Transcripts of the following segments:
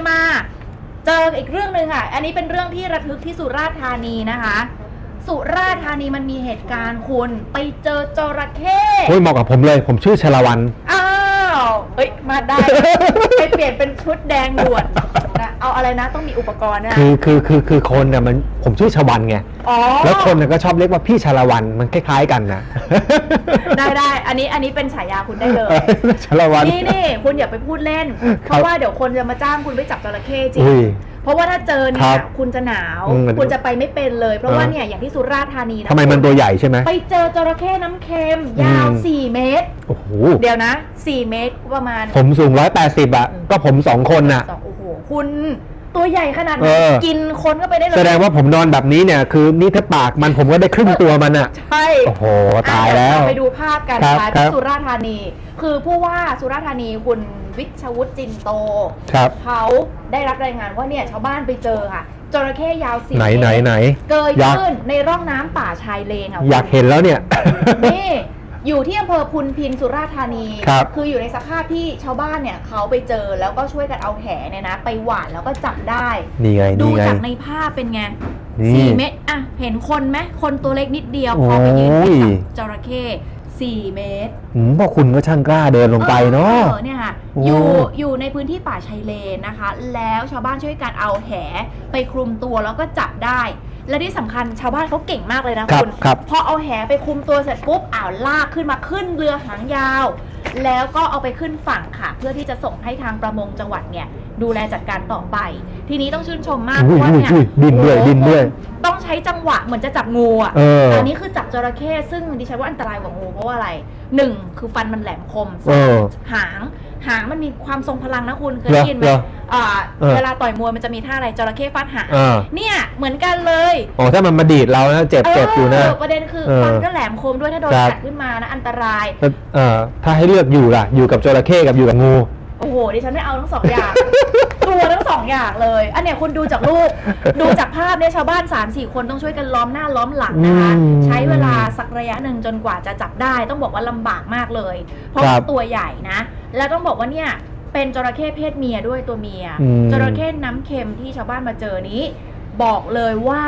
จะมาเจออีกเรื่องหนึ่งค่ะ อันนี้เป็นเรื่องที่ระทึกที่สุราษฎร์ธานีนะคะ สุราษฎร์ธานีมันมีเหตุการณ์คุณไปเจอจระเข้โอ้ยเหมาะกับผมเลย ผมชื่อชลวัน อ้าว เอ้ย มาได้ ไปเปลี่ยนเป็นชุดแดงด่วนนะ เอาอะไรนะต้องมีอุปกรณ์นะคือคือคือคือคนเนี่ยมันผมชื่อชวันไง อ๋อแล้วคนเนี่ยก็ชอบเรียกว่าพี่ชลวันมันคล้ายๆกันนะ ได้ได้ อันนี้อันนี้เป็นฉายาคุณได้เลยชลวัน นี่นี่คุณอย่าไปพูดเล่นครับเพราะว่าเดี๋ยวคนจะมาจ้างคุณไปจับจระเข้จริง อุ้ย เพราะว่าถ้าเจอคเนี่รัยบคุณจะหนาว อืมมันคุณจะไปไม่เป็นเลย เพราะว่าอ่าเนี่ยอย่างที่สุราษฎร์ธานีนะทำไมมันตัวใหญ่ใช่ไหม ไปเจอจระเข้น้ำเค็มยาว อืม 4 เมตร โอ้โห เดี๋ยวนะ 4 เมตรประมาณ ผมสูงร้อยแปดสิบอะ ก็ผมสองคนน่ะ สองโอ้โห คุณตัวใหญ่ขนาดเอนั้นอกินคนก็ไปได้เลยแสดงว่าผมนอนแบบนี้เนี่ยคือนี่ถ้าปากมันผมก็ได้ครึ่งตัวมันอะ ใช่ โอ้โห ตายแล้ว อะเดี๋ยเรไปดูภาพกันครับนะคะครัที่บสุราษฎร์ธานี คือผู้ว่าสุราษฎร์ธานีคุณวิชวุฒิจินโต ครับ เขาได้รับรายงานว่าเนี่ยชาวบ้านไปเจอค่ะจระเข้ยาวสี่ไหนไหนไหน เกยอยาก ขึ้นในร่องน้ำป่าชายเลนค่ะอยากเห็นแล้วเนี่ย นี่ อยู่ที่อำเภอพุนพินสุราษฎร์ธานีครับออยู่ในสภาพที่ชาวบ้านเนี่ยเขาไปเจอแล้วก็ช่วยกันเอาแหเนี่ยนะ ไปหว่านแล้วก็จับได้ นี่ไงดูนี่ไงจากในภาพเป็นไงนี่สี่เมตรอะเห็นคนไหมคนตัวเล็กนิดเดียวพอไปยืนโอ้ยจับจระเข้สี่เมตรอืมพวกคุณก็ช่างกล้าเดินลงไปเนาะออเนี่ยค่ะโอ้อยู่อยู่ในพื้นที่ป่าชายเลนนะคะ แล้วชาวบ้านช่วยกันเอาแหไปคลุมตัวแล้วก็จับได้ และที่สำคัญชาวบ้านเขาเก่งมากเลยนะครับคุณครับ พอเอาแหไปคลุมตัวเสร็จปุ๊บอ่าวลากขึ้นมาขึ้นเรือหางยาว แล้วก็เอาไปขึ้นฝั่งค่ะ เพื่อที่จะส่งให้ทางประมงจังหวัดเนี่ย ดูแลจัดการต่อไป ทีนี้ต้องชื่นชมมากเพอุ้ยราะว่าเนี่ยอุ้ยอุ้ยดิ้นด้วยโอ้โหดิ้นด้วย ต้องใช้จังหวะเหมือนจะจับงูอะ เออ อันนี้คือจับจระเข้ซึ่งดิฉันว่าอันตรายกว่างูเพราะว่าอะไรหนึ่งคือฟันมันแหลมคมสเอองอ หาง หางมันมีความทรงพลังนะคุณเคยเหรอได้ยินไหมเหรออ่าเออ เวลาต่อยมวยมันจะมีท่าอะไรจระเข้ฟาดหางอ่าเนี่ยเหมือนกันเลยอ๋อถ้ามันมาดีดเรานะเจ็บเจ็บอยู่นะ เประเด็นคือเออฟันก็แหลมคมด้วยถ้าโดนครับ กัดขึ้นมานะอันตราย แล้วเอ่อถ้าให้เลือกอยู่ล่ะ อยู่กับจระเข้กับอยู่กับงู โอ้โห ดิฉันไม่เอาทั้งสองอย่าง กลัวทั้งสองอย่างเลย อันเนี้ยคุณดูจากรูป ดูจากภาพเนี่ยชาวบ้าน3ามสี่คนต้องช่วยกันล้อมหน้าล้อมหลังนะคะ อืมใช้เวลาสักระยะหนึ่งจนกว่าจะจับได้ ต้องบอกว่าลำบากมากเลย เพราะครัว่าบตัวใหญ่นะ แล้วต้องบอกว่าเนี่ยเป็นจระเข้เพศเมียด้วยตัวเมีย อืม จระเข้น้ำเค็มที่ชาวบ้านมาเจอนี้ บอกเลยว่า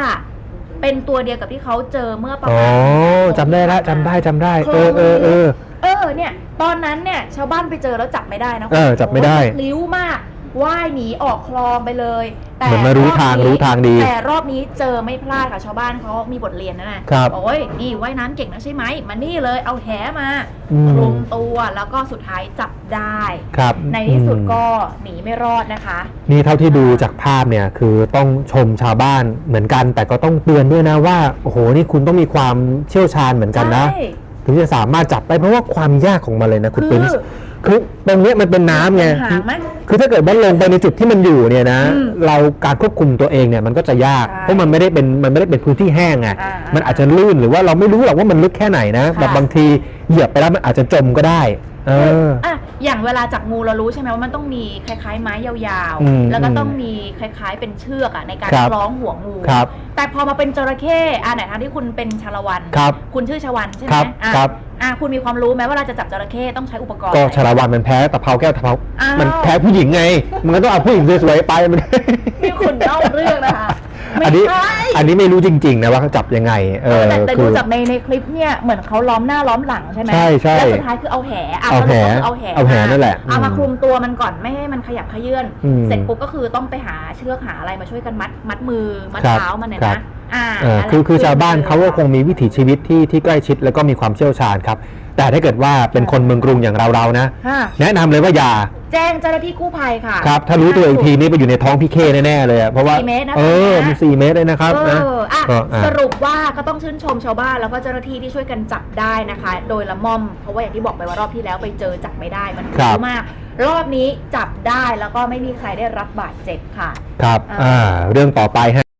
เป็นตัวเดียวกับที่เขาเจอเมื่อประอ๋อมาณ จำได้ละจำได้จำได้โคลเออเออเออ เออเนี่ย ตอนนั้นเนี่ยชาวบ้านไปเจอแล้วจับไม่ได้นะเออจับไม่ได้ โอ้โหลิ้วมากว่ายหนีออกคลองไปเลย แต่เหมือนมารู้ทางอบนี้รู้ทางดีแต่รอบนี้เจอไม่พลาดค่ะชาวบ้านเขามีบทเรียนนะนะครับโอ้ยนี่ว่ายน้ำเก่งนะใช่ไหมมานี่เลยเอาแหมาอืม คลุมตัวแล้วก็สุดท้ายจับได้ ครับในที่สุดอืม ก็หนีไม่รอดนะคะ นี่เท่าที่ดูจากภาพเนี่ยคือต้องชมชาวบ้านเหมือนกัน แต่ก็ต้องเตือนด้วยนะว่าโอ้โหนี่คุณต้องมีความเชี่ยวชาญเหมือนกันนะ ใช่ ถึงจะสามารถจับได้เพราะว่าความยากของมันเลยนะคุณคือปรินซ์คือตรงเนี้ยมันเป็นน้ำไงหางไหม คือถ้าเกิดว่าลงไปในจุดที่มันอยู่เนี่ยนะ อืมเราการควบคุมตัวเองเนี่ยมันก็จะยากใช่เพราะมันไม่ได้เป็นมันไม่ได้เป็นพื้นที่แห้งไงอ่ามันอาจจะลื่นหรือว่าเราไม่รู้หรอกว่ามันลึกแค่ไหนนะค่ะ แบบบางทีเหยียบไปแล้วมันอาจจะจมก็ได้ เออ อะอย่างเวลาจับงูเรารู้ใช่ไหมว่ามันต้องมีคล้ายๆ ไม้ยาวอืมๆ แล้วก็ต้องมีคล้ายๆเป็นเชือกอะในการครับ คล้องหัวงู ครับ แต่พอมาเป็นจระเข้อะไหนทางที่คุณเป็นชาละวันครับคุณชื่อชาวันใช่ไหมครับอะครับ อะคุณมีความรู้ไหมว่าเราจะจับจระเข้ต้องใช้อุปกรณ์ก็อะไรชาละวันมันแพ้ตะเภาแก้วตะเภา อ้าว มันแพ้ผู้หญิงไง มันก็ต้องเอาผู้หญิงสวยๆไปมัน นี่คุณเล่าเรื่องนะคะ ไม่อันนี้ใช่ อันนี้ไม่รู้จริง ๆ นะว่าเขาจับยังไง เออแต่แต่คืดูอ จากในในคลิปเนี่ยเหมือนเขาล้อมหน้าล้อมหลังใช่ไหมใช่ใช่แล้วสุดท้ายคือเอาแหะเอาแหสรุปก็คือเอาแหเอาแหมนั่นแหละเอามาอืมคลุมตัวมันก่อนไม่ให้มันขยับเขยื่อนอืมเสร็จปุ๊บก็คือต้องไปหาเชือกหาอะไรมาช่วยกันมัดมัดมือมัดครับเท้ามันเนี่ยครันะบ อ่าเออนั่นแหละคือคือชาวบ้านเขาก็คงมีวิถีชีวิตที่ที่ใกล้ชิดแล้วก็มีความเชี่ยวชาญครับ แต่ถ้าเกิดว่าเป็นคนเมืองกรุงอย่างเราเราๆนะค่ะแนะนำเลยว่าอย่าแจ้งเจ้าหน้าที่กู้ภัยค่ะครับถ้ารู้ตัวอีกทีนี่ไปอยู่ในท้องพี่เคแน่ๆเลยอะเพราะว่าสี่เมตรนะเออตอนเนี้ยมันสี่เมตรเลยนะครับเอนะออะก็อะสรุปว่าก็ต้องชื่นชมชาวบ้านแล้วก็เจ้าหน้าที่ที่ช่วยกันจับได้นะคะ โดยละม่อมเพราะว่าอย่างที่บอกไปว่ารอบที่แล้วไปเจอจับไม่ได้มันครับมากรอบนี้จับได้แล้วก็ไม่มีใครได้รับบาดเจ็บค่ะ ครับอ่าอ่าเรื่องต่อไปฮะ